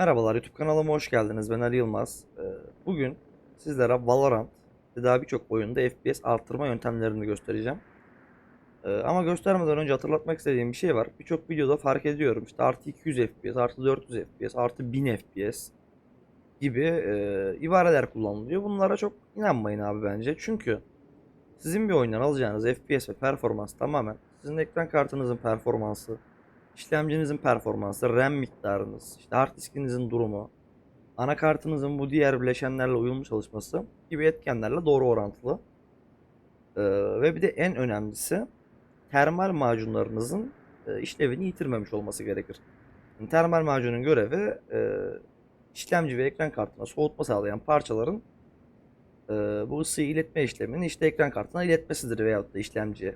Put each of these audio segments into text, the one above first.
Merhabalar YouTube kanalıma hoş geldiniz. Ben Ali Yılmaz. Ee, Bugün sizlere Valorant ve daha birçok oyunda FPS arttırma yöntemlerini göstereceğim. Ee, Ama göstermeden önce hatırlatmak istediğim bir şey var. Birçok videoda fark ediyorum. İşte artı 200 FPS, artı 400 FPS, artı 1000 FPS gibi e, ibareler kullanılıyor. Bunlara çok inanmayın abi bence. Çünkü sizin bir oyundan alacağınız FPS ve performans tamamen sizin ekran kartınızın performansı, işlemcinizin performansı, RAM miktarınız, işte hard diskinizin durumu, anakartınızın bu diğer bileşenlerle uyumlu çalışması gibi etkenlerle doğru orantılı. Ee, ve bir de en önemlisi termal macunlarınızın e, işlevini yitirmemiş olması gerekir. Yani termal macunun görevi e, işlemci ve ekran kartına soğutma sağlayan parçaların e, bu ısıyı iletme işlemini işte ekran kartına iletmesidir veyahut da işlemciye.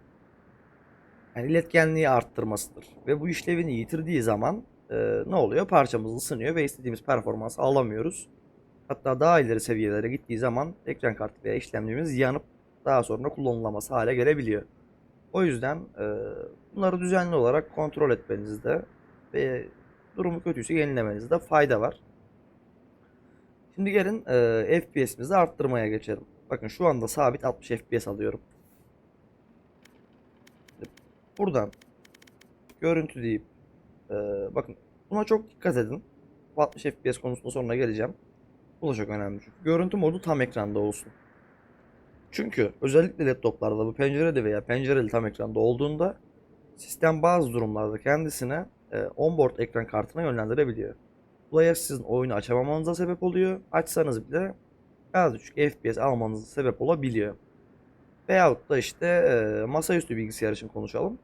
Yani iletkenliği arttırmasıdır. Ve bu işlevini yitirdiği zaman e, ne oluyor? Parçamız ısınıyor ve istediğimiz performansı alamıyoruz. Hatta daha ileri seviyelere gittiği zaman ekran kartı veya işlemcimiz yanıp daha sonra kullanılamaz hale gelebiliyor. O yüzden e, bunları düzenli olarak kontrol etmenizde ve durumu kötüyse yenilemenizde fayda var. Şimdi gelin e, FPS'imizi arttırmaya geçelim. Bakın şu anda sabit 60 FPS alıyorum. Buradan görüntü deyip e, bakın buna çok dikkat edin. Bu 60 FPS konusunda sonra geleceğim. Bu da çok önemli çünkü. Görüntü modu tam ekranda olsun. Çünkü özellikle laptoplarda bu pencerede veya pencereli tam ekranda olduğunda sistem bazı durumlarda kendisine e, onboard ekran kartına yönlendirebiliyor. Bu da sizin oyunu açamamanıza sebep oluyor. Açsanız bile az düşük FPS almanıza sebep olabiliyor. Veyahut da işte e, masaüstü bilgisayar için konuşalım.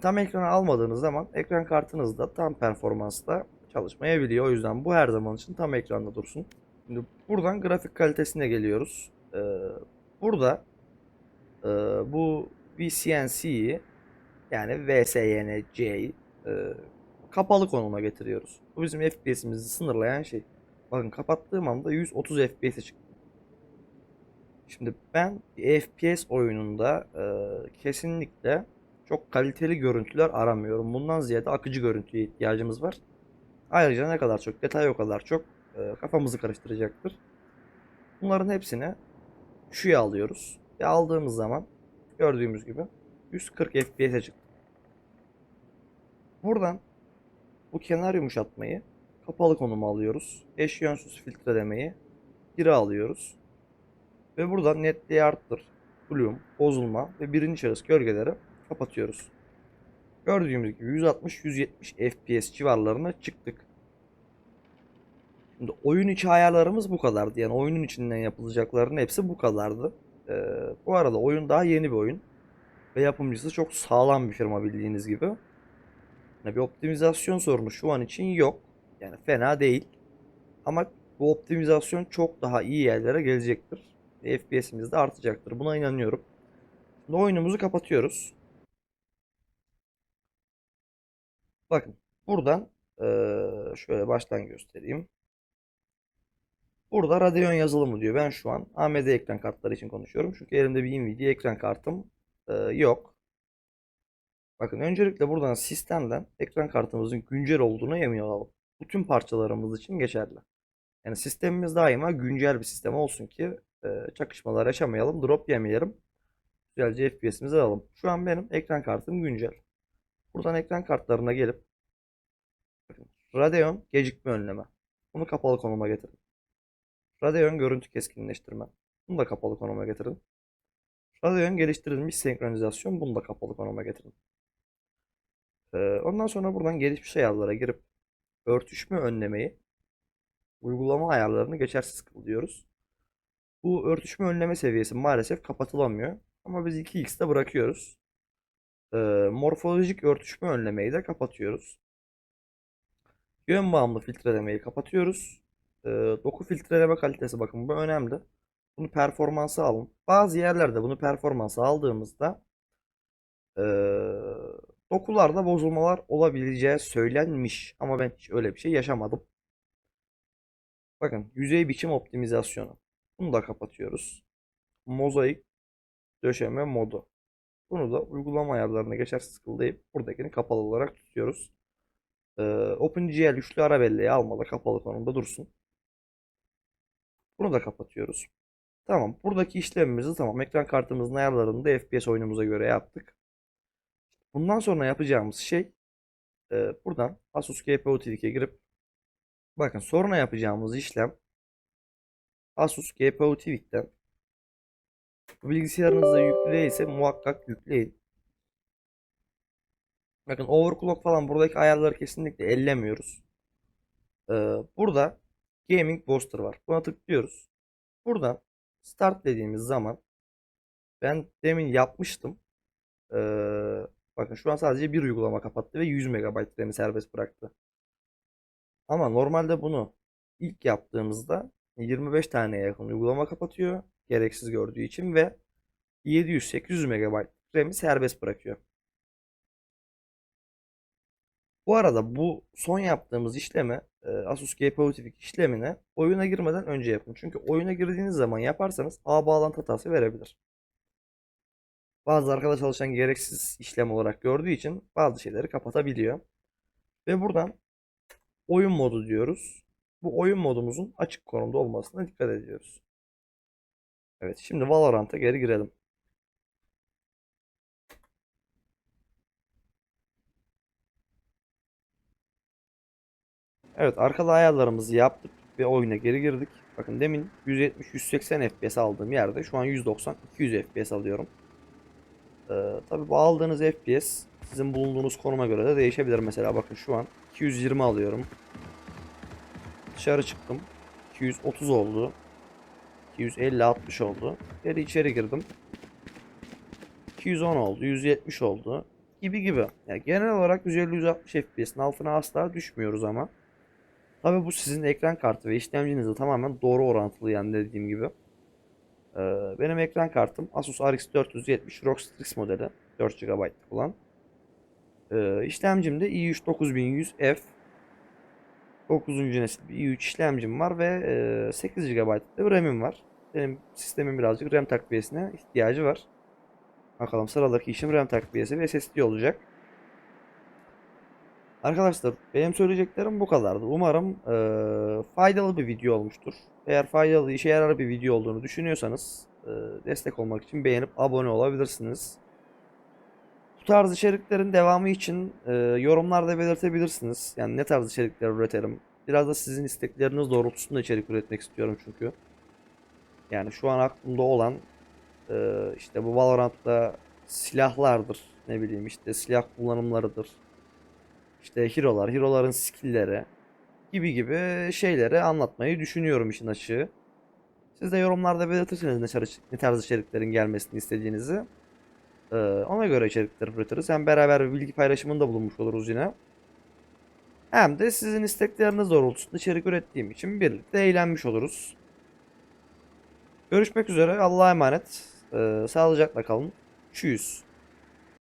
Tam ekrana almadığınız zaman ekran kartınız da tam performansta çalışmayabiliyor. O yüzden bu her zaman için tam ekranda dursun. Şimdi buradan grafik kalitesine geliyoruz. Ee, burada e, bu VCNC'yi yani VSYNC'yi e, kapalı konuma getiriyoruz. Bu bizim FPS'imizi sınırlayan şey. Bakın kapattığım anda 130 FPS'e çıktı. Şimdi ben FPS oyununda e, kesinlikle çok kaliteli görüntüler aramıyorum. Bundan ziyade akıcı görüntüye ihtiyacımız var. Ayrıca ne kadar çok detay o kadar çok e, kafamızı karıştıracaktır. Bunların hepsini şuya alıyoruz. Ve aldığımız zaman gördüğümüz gibi 140 FPS'e çıktı. Buradan bu kenar yumuşatmayı kapalı konuma alıyoruz. Eş yönsüz filtrelemeyi 1'e alıyoruz. Ve buradan netliği arttır, bloom, bozulma ve birinci şahıs gölgeleri kapatıyoruz. Gördüğümüz gibi 160-170 FPS civarlarına çıktık. Şimdi oyun içi ayarlarımız bu kadardı. Yani oyunun içinden yapılacakların hepsi bu kadardı. Ee, bu arada oyun daha yeni bir oyun. Ve yapımcısı çok sağlam bir firma bildiğiniz gibi. Yani bir optimizasyon sorunu şu an için yok. Yani fena değil. Ama bu optimizasyon çok daha iyi yerlere gelecektir. FPS'imiz de artacaktır. Buna inanıyorum. Şimdi oyunumuzu kapatıyoruz. Bakın buradan eee, şöyle baştan göstereyim. Burada Radeon yazılımı diyor. Ben şu an AMD ekran kartları için konuşuyorum. Çünkü elimde bir Nvidia ekran kartım eee, yok. Bakın öncelikle buradan sistemden ekran kartımızın güncel olduğunu emin olalım. Bütün parçalarımız için geçerli. Yani sistemimiz daima güncel bir sistem olsun ki e, çakışmalar yaşamayalım, drop yemeyelim. Güzelce FPS'imizi alalım. Şu an benim ekran kartım güncel. Buradan ekran kartlarına gelip Radeon gecikme önleme. Bunu kapalı konuma getirin. Radeon görüntü keskinleştirme. Bunu da kapalı konuma getirin. Radeon geliştirilmiş senkronizasyon. Bunu da kapalı konuma getirin. Ee, ondan sonra buradan gelişmiş ayarlara girip örtüşme önlemeyi uygulama ayarlarını geçersiz kılıyoruz. Bu örtüşme önleme seviyesi maalesef kapatılamıyor. Ama biz 2x'te bırakıyoruz. Ee, morfolojik örtüşme önlemeyi de kapatıyoruz. Yön bağımlı filtrelemeyi kapatıyoruz. Ee, doku filtreleme kalitesi bakın bu önemli. Bunu performansa alın. Bazı yerlerde bunu performansa aldığımızda ee, dokularda bozulmalar olabileceği söylenmiş. Ama ben hiç öyle bir şey yaşamadım. Bakın yüzey biçim optimizasyonu. Bunu da kapatıyoruz. Mozaik döşeme modu. Bunu da uygulama ayarlarına geçersiz kıldayıp buradakini kapalı olarak tutuyoruz. Ee, OpenGL üçlü ara belleği almalı kapalı konumda dursun. Bunu da kapatıyoruz. Tamam. Buradaki işlemimizi tamam. Ekran kartımızın ayarlarını da FPS oyunumuza göre yaptık. Bundan sonra yapacağımız şey e, buradan Asus GPU Tweak'e girip bakın sonra yapacağımız işlem Asus GPU Tweak'ten bilgisayarınızda yüklü değilse muhakkak yükleyin. Bakın overclock falan buradaki ayarları kesinlikle ellemiyoruz. Ee, burada Gaming Booster var. Buna tıklıyoruz. Buradan Start dediğimiz zaman ben demin yapmıştım. Ee, bakın şu an sadece bir uygulama kapattı ve 100 MB RAM'i serbest bıraktı. Ama normalde bunu ilk yaptığımızda 25 taneye yakın uygulama kapatıyor. Gereksiz gördüğü için ve 700-800 MB RAM'i serbest bırakıyor. Bu arada bu son yaptığımız işlemi e, Asus GPU Tweak işlemini oyuna girmeden önce yapın. Çünkü oyuna girdiğiniz zaman yaparsanız ağ bağlantı hatası verebilir. Bazı arkadaş çalışan gereksiz işlem olarak gördüğü için bazı şeyleri kapatabiliyor. Ve buradan oyun modu diyoruz. Bu oyun modumuzun açık konumda olmasına dikkat ediyoruz. Evet şimdi Valorant'a geri girelim. Evet arkada ayarlarımızı yaptık ve oyuna geri girdik. Bakın demin 170-180 FPS aldığım yerde şu an 190-200 FPS alıyorum. Ee, tabii bu aldığınız FPS sizin bulunduğunuz konuma göre de değişebilir. Mesela bakın şu an 220 alıyorum. Dışarı çıktım. 230 oldu. 250-60 oldu. Geri içeri girdim. 210 oldu. 170 oldu. Gibi gibi. Yani genel olarak 150-160 FPS'in altına asla düşmüyoruz ama. Tabii bu sizin ekran kartı ve işlemcinizle tamamen doğru orantılı yani dediğim gibi. Ee, benim ekran kartım Asus RX 470 ROG Strix modeli 4 GB olan. Ee, işlemcim de i3 9100F 9. nesil bir i3 işlemcim var ve e, 8 GB da RAM'im var. Benim sistemin birazcık RAM takviyesine ihtiyacı var. Bakalım sıradaki işim RAM takviyesi ve SSD olacak. Arkadaşlar benim söyleyeceklerim bu kadardı. Umarım eee, faydalı bir video olmuştur. Eğer faydalı, işe yarar bir video olduğunu düşünüyorsanız eee, destek olmak için beğenip abone olabilirsiniz. Tarz içeriklerin devamı için eee, yorumlarda belirtebilirsiniz. Yani ne tarz içerikler üretirim. Biraz da sizin istekleriniz doğrultusunda içerik üretmek istiyorum çünkü. Yani şu an aklımda olan eee, işte bu Valorant'ta silahlardır. Ne bileyim işte silah kullanımlarıdır. İşte hero'lar, hero'ların skill'leri gibi gibi şeyleri anlatmayı düşünüyorum işin açığı. Siz de yorumlarda belirtirseniz ne tarz içeriklerin gelmesini istediğinizi. Ee, ona göre içerikler üretiriz. Hem beraber bir bilgi paylaşımında bulunmuş oluruz yine. Hem de sizin istekleriniz doğrultusunda içerik ürettiğim için birlikte eğlenmiş oluruz. Görüşmek üzere. Allah'a emanet. Ee, sağlıcakla kalın. Tschüss.